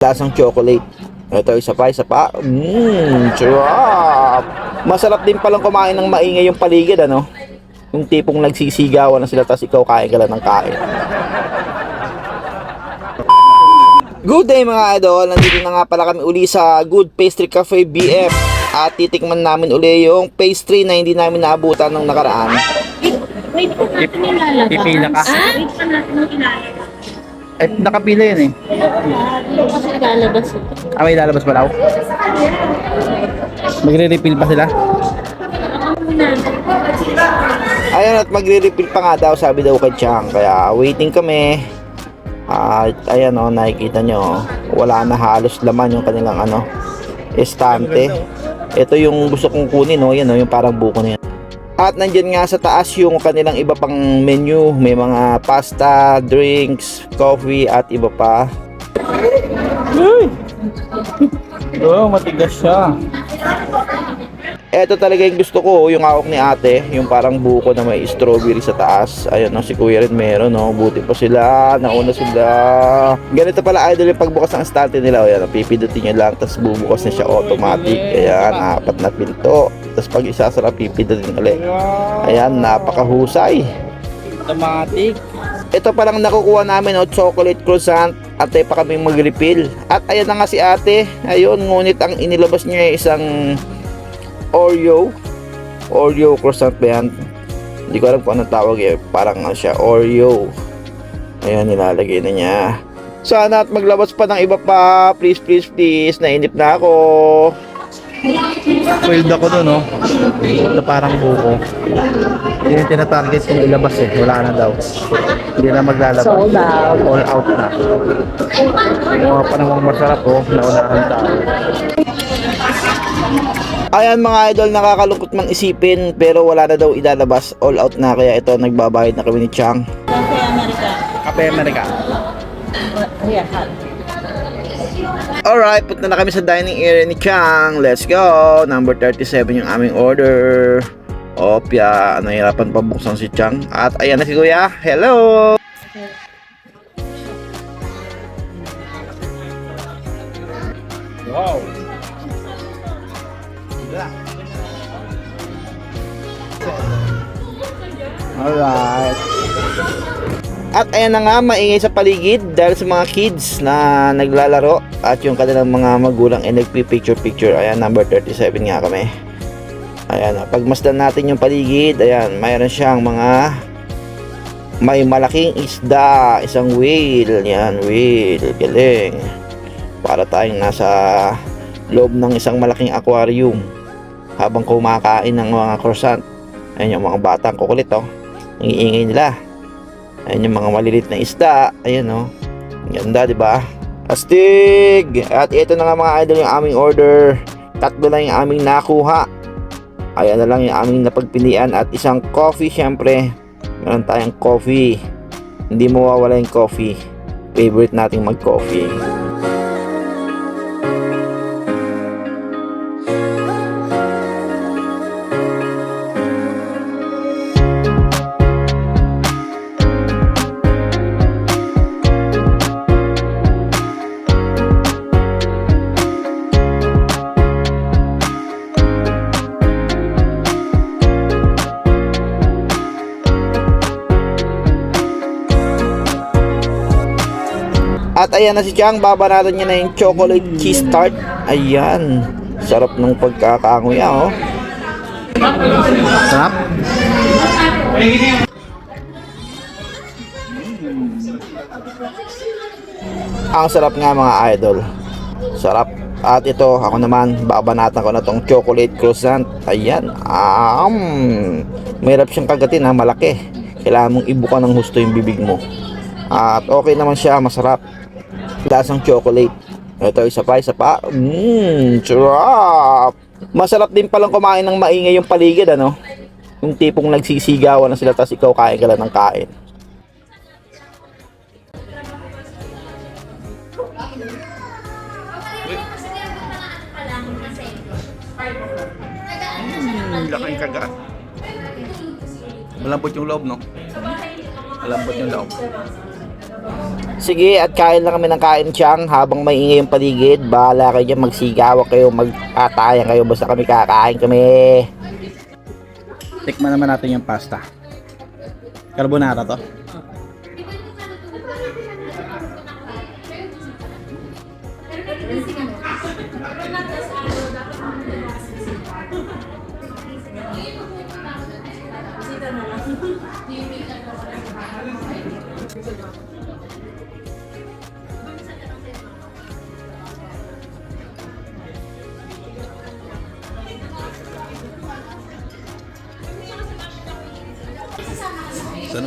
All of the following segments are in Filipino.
lasang chocolate. Ito, isa pa, isa pa. Mmm, sarap. Masarap din palang kumain ng maingay yung paligid, ano? Yung tipong nagsisigawan na sila, tapos ikaw kain ka lang ng kain. Good day mga idol, nandito na nga pala kami uli sa Good Pastry Cafe BF at titikman namin uli yung pastry na hindi namin naabutan nung nakaraan. Wait pa natin ilalabas. Ipila ka? Wait pa natin ilalabas. Eh, nakapila yun eh. Kasi ilalabas ito. Ah, may lalabas pa daw? Magre-refill pa sila? Ako. Ayun at magre-refill pa nga daw sabi daw kay Chang kaya waiting kami. At ayan o, nakikita nyo, wala na halos laman yung kanilang ano, estante. Ito yung gusto kong kunin, no? yan o, yung parang buko na yan. At nandyan nga sa taas yung kanilang iba pang menu. May mga pasta, drinks, coffee at iba pa. Oo, oh, matigas siya. Ito talaga yung gusto ko, yung hawak ni ate, yung parang buko na may strawberry sa taas. Ayun, no, si kuya rin meron, no. Buti pa sila, nauna sila. Ganito pala idol yung pagbukas ng estante nila. Ayan, pipidutin nyo lang, tapos bubukas na siya automatic. Ayan, apat na pinto. Tapos pag isasara, pipidutin ulit. Ayan, napakahusay. Automatic. Ito palang nakukuha namin, no, chocolate croissant. Ate pa kami mag-refill. At ayan na nga si ate. Ayun, ngunit ang inilabas niya ay isang Oreo. Oreo croissant ba yan? Hindi ko alam kung anong tawag eh. Parang ano siya, Oreo. Ayan, nilalagay na niya. Sana at maglabas pa ng iba pa. Please, please, please. Nainip na ako. Foiled ako doon, no? Ito parang buko. Hindi yung tinatarget kung ilabas eh. Wala na daw. Hindi na maglalabas. Sold out. All out na. Mga pa namang masarap, oh. Naunahan tao. Ayan mga idol, nakakalungkot mang isipin pero wala na daw ilalabas. All out na kaya ito nagbabayad na kami ni Chang. Kasi Amerika. Kape Amerika. Hal. Alright, punta na kami sa dining area ni Chang. Let's go! Number 37 yung aming order. Opya, nahirapan pa buksan si Chang. At ayan na si Kuya. Hello! Wow. Alright. At ayan na nga, maingay sa paligid dahil sa mga kids na naglalaro at yung kanilang mga magulang ay nagpi-picture-picture. Ayan, number 37 nga kami. Ayan, pagmasdan natin yung paligid, ayan, mayroon siyang mga may malaking isda, isang whale, yan, whale, galing. Para tayong nasa loob ng isang malaking aquarium habang kumakain ng mga croissant. Ayan yung mga batang kukulit, oh. Ang iingay nila. Ayan yung mga malilit na isda. Ayan, oh. Ang ganda, di ba? Astig! At ito na nga mga idol yung aming order. Tatlo lang yung aming nakuha. Ayan na lang yung aming napagpilian at isang coffee syempre. Meron tayong coffee. Hindi mawawala yung coffee. Favorite nating mag-coffee. At ayan na si Chang, babanatan niya na yung chocolate cheese tart. Ayan. Sarap ng pagkakaanguya, oh. Sarap? Ang sarap nga mga idol. Sarap. At ito, ako naman, babanatan ko na tong chocolate croissant. Ayan. Um, mahirap siyang kagatin ha, malaki. Kailangan mong ibuka ng husto yung bibig mo. At okay naman siya, masarap. Lasang chocolate. Ito, isa pa, isa pa. Mmm, sarap. Masarap din palang kumain ng maingay yung paligid, ano? Yung tipong nagsisigawan na sila, tapos ikaw kain ka lang ng kain. Hmm, laking kagat. Malambot yung loob, no? Malambot yung loob. Sige, at kain lang kami ng kain siyang habang maingay yung paligid. Bahala kayo dyan, magsigawa kayo, mag-atayan kayo. Basta kami kakain kami. Tikman naman natin yung pasta. Carbonara to.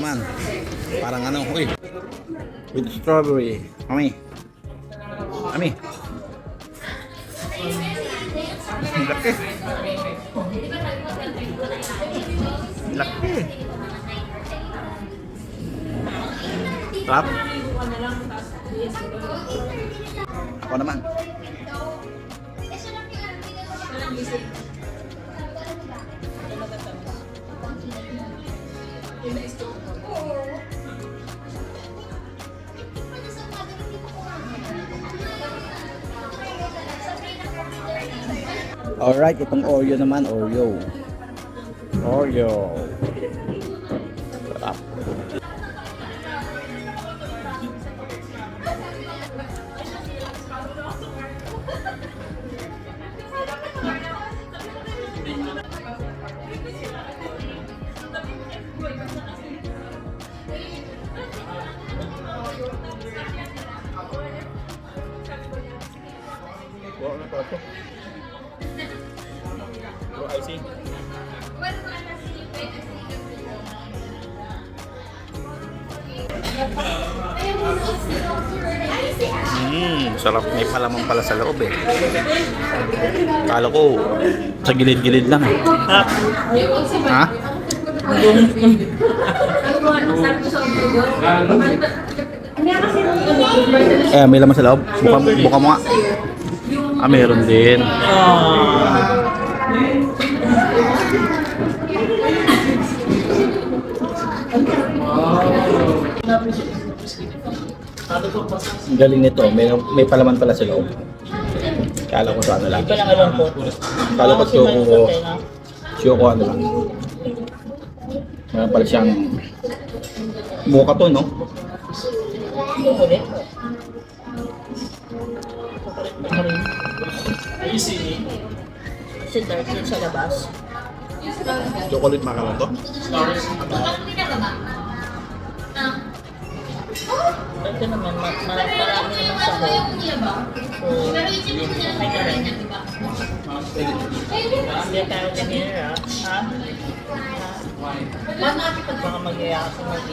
Naman. Parang ano, uy. With strawberry. Mami. Ang Laki. Laki. Sarap. Ako naman. Alright, itong Oreo naman, Oreo. Oreo. Sarap. Mmm, sarap. May palaman pala sa loob eh. Kala ko, sa gilid-gilid lang eh. Ha? Eh, may laman sa loob. Buka, buka mo nga. Ah, meron din. Ang galing nito. May, may palaman pala sa loob. Kala ko sa ano lang. Hindi lang alam ko. Kala ko eh, no? choco ano lang. Meron pala siyang buka to, no? Dark yun sa labas. Chocolate macaron to? Ito naman, ma ma marami naman sa loob. So, okay na rin. Hindi tayo tinira. Ha? Ha? Baka mag-iyak ako mag